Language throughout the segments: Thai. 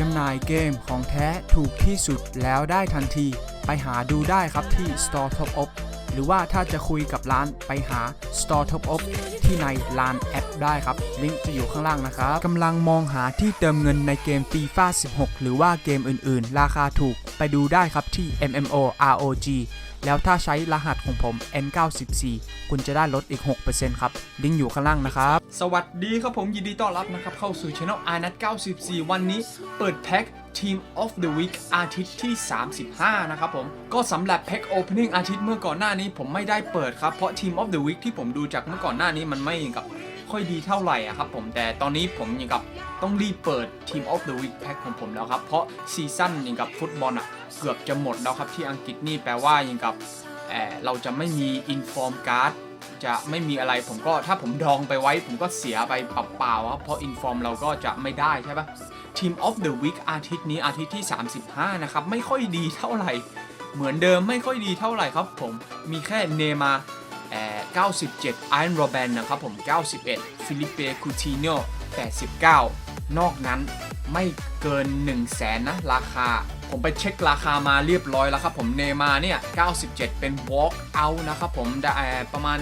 จำหน่ายเกมของแท้ถูกที่สุดแล้วได้ทันที ไปหาดูได้ครับที่ Store Top Up หรือว่าถ้าจะคุยกับร้านไปหา Store Top Up ที่ในร้านแอปได้ครับ ลิงก์จะอยู่ข้างล่างนะครับกำลังมองหาที่เติมเงินในเกม FIFA 16 หรือว่าเกมอื่นๆ ราคาถูกไปดูได้ครับที่ MMO ROG แล้วถ้าใช้รหัสของผม N94 คุณจะได้ลดอีก 6%ครับ ลิงก์อยู่ข้างล่างนะครับ สวัสดีครับผมยินดีต้อนรับนะครับ เข้าสู่ช anel i n a t 94 วันนี้เปิดแพ็ค Team of the Week อาทิตย์ที่ 35 นะครับผม ก็สำหรับแพ็ค Opening อาทิตย์เมื่อก่อนหน้านี้ผมไม่ได้เปิดครับ เพราะ Team of the Week ที่ผมดูจากเมื่อก่อนหน้านี้มันไม่กับค่อยดีเท่าไหร่อะครับผมแต่ตอนนี้ผมยังกับต้องรีบเปิด Team of the Week แพ็คของผมแล้วครับ เพราะซีซั่นยังกับฟุตบอลอะเกือบจะหมดแล้วครับที่อังกฤษนี่แปลว่ายังกับเอ่อเราจะไม่มีอินฟอร์มการ์ดจะไม่มีอะไรผมก็ถ้าผมดองไปไว้ ผมก็เสียไปเปล่าๆครับเพราะอินฟอร์มเราก็จะไม่ได้ใช่ปะ Team of the Week อาทิตย์นี้อาทิตย์ที่ 35 นะครับ ไม่ค่อยดีเท่าไหร่ เหมือนเดิมไม่ค่อยดีเท่าไหร่ครับผมมีแค่เนมาเอ่อ97 i อ o n นโรแบนนะครับผม 91 ฟิลิปเปคูติโน89 นอกนั้นไม่เกิน 1 0 0 0 0แสนนะ ราคา ผมไปเช็คราคามาเรียบร้อยแล้วครับผมเนมาเนี่ย97 เป็น walk out นะครับผมได้ประมาณ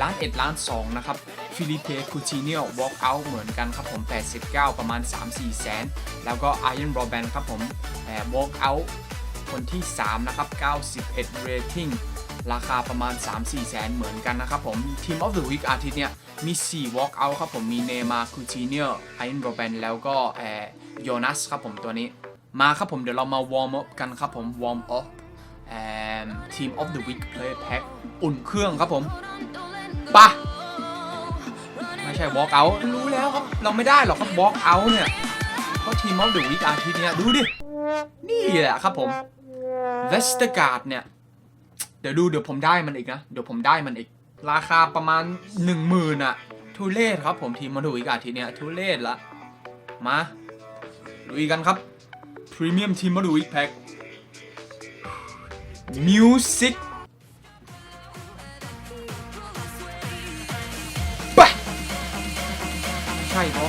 ล้านเอ็ดล้าน2นะครับ ฟิลิปเปคูติเนีย walk out เหมือนกันครับผม 89 ประมาณ 3-4 แสน แล้วก็ไอ o n นโรแบนครับผมเอ่อ walk out คนที่ 3 นะครับ 91 rating ราคาประมาณ 3-4 แสนเหมือนกันนะครับผม Team of the Week อาทิตย์เนี่ย มี 4 walk out ครับผมมีเนมาคูติเนียไอ o n นโรแบนแล้วก็เอ่อโยนัสครับผมตัวนี้ มาครับผมเดี๋ยวเรามาวอร์มอัพกันครับผมวอร์มอัพ and Team of the Week Play Pack อุ่นเครื่องครับผมปะ ไม่ใช่ walk out รู้แล้วครับ เราไม่ได้หรอกครับ walk out เนี่ยเพราะ Team of the Week อาทิตย์เนี่ยดูดิ นี่แหละครับผม Vestergaard เนี่ย เดี๋ยวดูเดี๋ยวผมได้มันอีกนะ เดี๋ยวผมได้มันอีก ราคาประมาณ1 0,000อะทุเรศครับผมทีมมาดูอีกอาทิตย์เนี่ยทุเรศละ มาลุยกันครับ Premium Team มาดูอีกแพ็ค Music ไป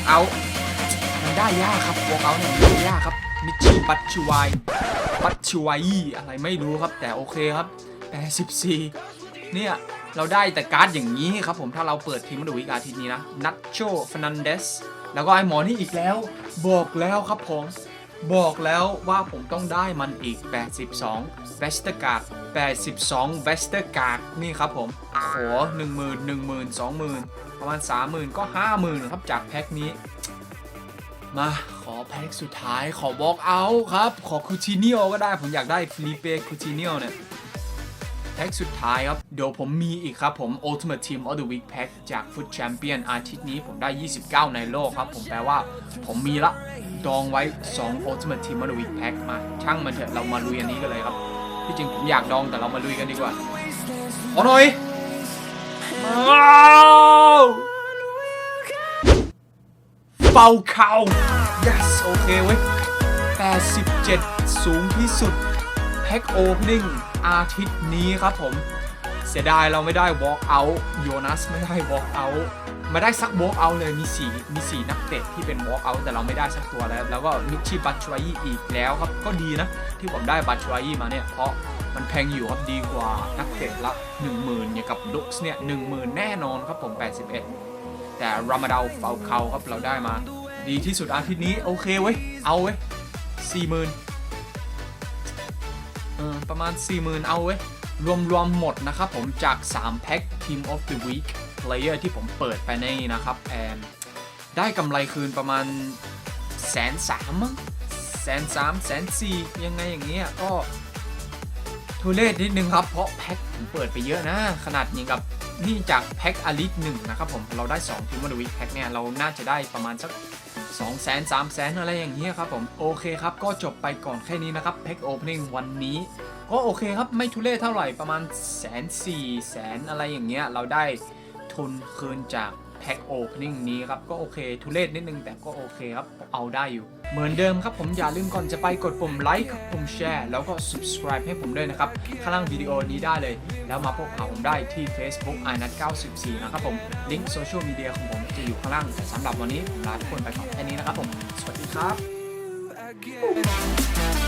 ใช่ walk out มันได้ยากครับ walk out เนี่ยมันได้ยากครับมิชิบัตชูไวบัตชูไวอะไรไม่รู้ครับ แต่โอเคครับแต่14 เนี่ย เราได้แต่การ์ดอย่างนี้ครับผมถ้าเราเปิดทีมมาดูอีกอาทิตย์นี้นะนัทโชฟนันเดสแล้วก็ไอหมอนี่อีกแล้ว บอกแล้วครับผมบอกแล้วว่าผมต้องได้มันอีก 82เวสเตอร์การ์ด82เวสเตอร์การ์ดนี่ครับผมโห 1 0 0 0 0 1 0 0 0 0 20,000 ประมาณ 30,000 ก็ 50,000ครับจากแพ็คนี้ มาขอแพ็คสุดท้ายขอ walk out ครับ ขอคูติเนียก็ได้ผมอยากได้ฟิลิเปคูติเนียเนี่ยแพ็คสุดท้ายครับ เดี๋ยวผมมีอีกครับผม Ultimate Team of the Week Pack จาก Foot Champion อาทิตย์นี้ผมได้ 29 ในโลกครับ ผมแปลว่าผมมีละ ดองไว้ 2 Ultimate Team of the Week Pack มา ช่างมันเถอะเรามาลุยอันนี้กันเลยครับ ที่จริงผมอยากดองแต่เรามาลุยกันดีกว่า ขอหน่อย เป่าเข่า yes โอเคเว้ย 87 สูงที่สุดแพ็คโอเพนนิ่งอาทิตย์นี้ครับผม เสียดายเราไม่ได้ walk out โยนัสไม่ได้ walk out ไม่ได้สัก walk out เลยมีสี่มีสี่นักเตะที่เป็น walk out แต่เราไม่ได้สักตัวแล้ว แล้วก็มิชิบัตชวายีอีกแล้วครับ ก็ดีนะ ที่ผมได้บัตชวายีมาเนี่ย เพราะ มันแพงอยู่ครับดีกว่านักเตะละ 10,000อย่างกับลุกส์เนี่ย10,000 แน่นอนครับผม 81 แต่รามาดาเฟาเขาครับเราได้มา ดีที่สุดอาทิตย์นี้ โอเคเว้ย เอาเว้ย40,000เออประมาณ 40,000 เอาเว้ย รวมรวมหมดนะครับผมจาก 3 แพ็ค Team of the Week Player ที่ผมเปิดไปในนะครับแอมได้กำไรคืนประมาณแสนสามมั้งแสนสามแสนสี่ยังไงอย่างเงี้ยก็ ทุเรศนิดนึงครับ เพราะแพ็คผมเปิดไปเยอะนะ ขนาดนี้กับนี่จากแพ็คอลิสหนึ่งนะครับผมเราได้2 Team of the Week แพ็คเนี่ยเราน่าจะได้ประมาณสัก2 0 0 0 0 0 3 0 0 0อะไรอย่างเงี้ยครับผมโอเคครับก็จบไปก่อนแค่นี้นะครับแพ็คโอเพนนิ่งวันนี้ก็โอเคครับไม่ทุเรศเท่าไหร่ประมาณแสนสี่แสนอะไรอย่างเงี้ยเราได้ทุนคืนจากแพ็คโอเพนนิ่งนี้ครับก็โอเคทุเรศนิดนึงแต่ก็โอเคครับเอาได้อยู่ เหมือนเดิมครับผมอย่าลืมก่อนจะไปกดปุ่มไลค์ปุ่มแชร์แล้วก็ subscribe ให้ผมด้วยนะครับข้างล่างวิดีโอนี้ได้เลย แล้วมาพบหาผมได้ที่ Facebook i n a t 94 นะครับผม ลิงก์โซเชียลมีเดียของผมจะอยู่ข้างล่างแต่สำหรับวันนี้ผมลาทุกคนไปก่อนแค่นี้นะครับผม สวัสดีครับ